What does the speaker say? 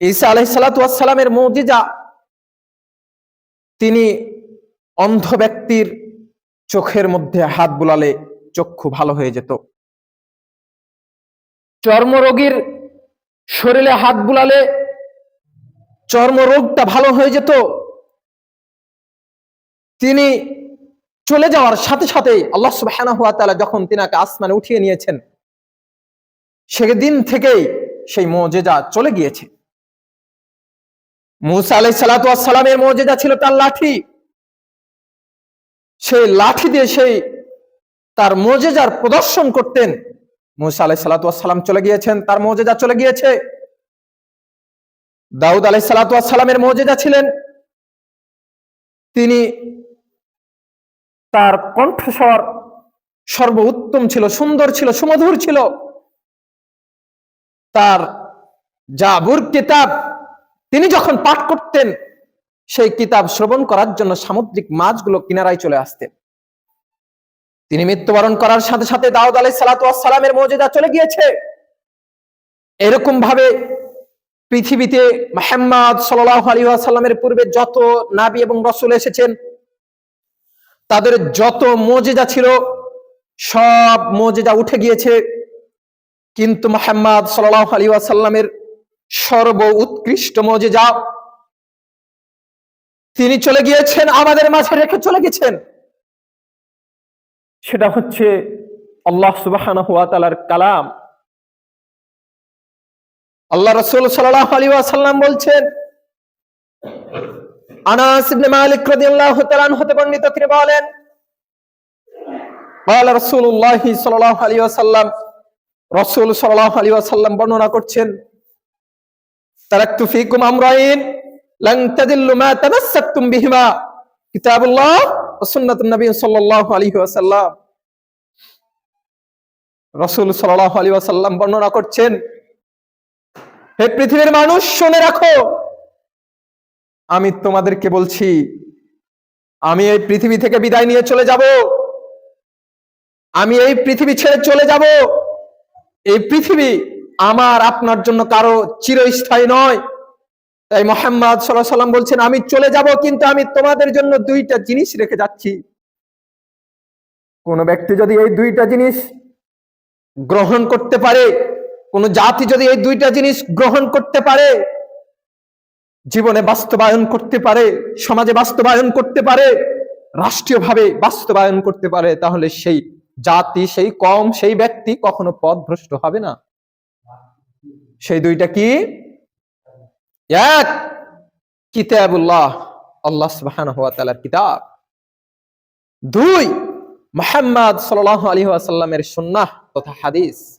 ঈসা আলাইসালামের মজিজা, তিনি অন্ধ ব্যক্তির চোখের মধ্যে হাত বুলালে চক্ষু ভালো হয়ে যেত। চর্মরোগীর শরীরে হাত বুলালে চর্মরোগটা ভালো হয়ে যেত। তিনি চলে যাওয়ার সাথে সাথে আল্লাহ সুবহানাহু ওয়া তাআলা যখন তিনাকে আসমানে উঠিয়ে নিয়েছেন, সেদিন থেকেই সেই মজেজা চলে গিয়েছে। মুসা আলাই সালামের মজেজা ছিল তার লাঠি। সেই লাঠি দিয়ে সেই তার মজেজার প্রদর্শন করতেন। মুসা আলাই সালাম চলে গিয়েছেন, তার মজেজা চলে গিয়েছে। দাউদ আলাই সালামের মজেজা ছিলেন। তিনি তার কণ্ঠস্বর সর্বোত্তম ছিল, সুন্দর ছিল, সুমধুর ছিল। তার জাবুর কিতাব তিনি যখন পাঠ করতেন, সেই কিতাব শ্রবণ করার জন্য সামুদ্রিক মাছগুলো কিনারায় চলে আসতেন। তিনি মৃত্যুবরণ করার সাথে সাথে দাউদ আলাই সালামের মর্যাদা চলে গিয়েছে। এরকম ভাবে পৃথিবীতে মাহমদ সাল্লাহ আলী পূর্বে যত নাবি এবং রসুল এসেছেন, তাদের যত মজেজা ছিল, সব মজেজা উঠে গিয়েছে। কিন্তু মোহাম্মদ সাল্লাহ আলী আসাল্লামের সর্ব উৎকৃষ্ট মজেজা তিনি চলে গিয়েছেন আমাদের মাঝে রেখে চলে গেছেন সেটা হচ্ছে আল্লাহ সুবাহ কালাম আল্লাহ রসুল সাল্লাহ আলী আসাল্লাম বলছেন আনাস ইবনে মালিক রাদিয়াল্লাহু তাআলা হতে বর্ণিত তিনি বলেন قال رسول الله صلى الله عليه وسلم রাসূল সাল্লাল্লাহু আলাইহি ওয়াসাল্লাম বর্ণনা করছেন তারাকতু ফীকুম আমরাইন লান তাদিল্লু মা তামাসসাকতুম বিহিমা। কিতাবুল্লাহ ওয়া সুন্নাতুন নবী সাল্লাল্লাহু আলাইহি ওয়াসাল্লাম। রাসূল সাল্লাল্লাহু আলাইহি ওয়াসাল্লাম বর্ণনা করছেন, হে পৃথিবীর মানুষ, শুনে রাখো, আমি তোমাদেরকে বলছি, আমি এই পৃথিবী থেকে বিদায় নিয়ে চলে যাব, আমি এই পৃথিবী ছেড়ে চলে যাব, এই পৃথিবী আমার, আপনার জন্য কারও চিরস্থায়ী নয়। তাই মোহাম্মদ সাল্লাহ সাল্লাম বলছেন, আমি চলে যাব, কিন্তু আমি তোমাদের জন্য দুইটা জিনিস রেখে যাচ্ছি। কোন ব্যক্তি যদি এই দুইটা জিনিস গ্রহণ করতে পারে, কোন জাতি যদি এই দুইটা জিনিস গ্রহণ করতে পারে, জীবনে বাস্তবায়ন করতে পারে, সমাজে বাস্তবায়ন করতে পারে, রাষ্ট্রীয়ভাবে বাস্তবায়ন করতে পারে, তাহলে সেই জাতি, সেই কম, সেই ব্যক্তি কখনো পথভ্রষ্ট হবে না। সেই দুইটা কি? এক, কিতাবুল্লাহ, আল্লাহ সুবহান ওয়া তালার কিতাব। দুই, মোহাম্মদ সাল আলী আসাল্লামের সুন্নাহ তথা হাদিস।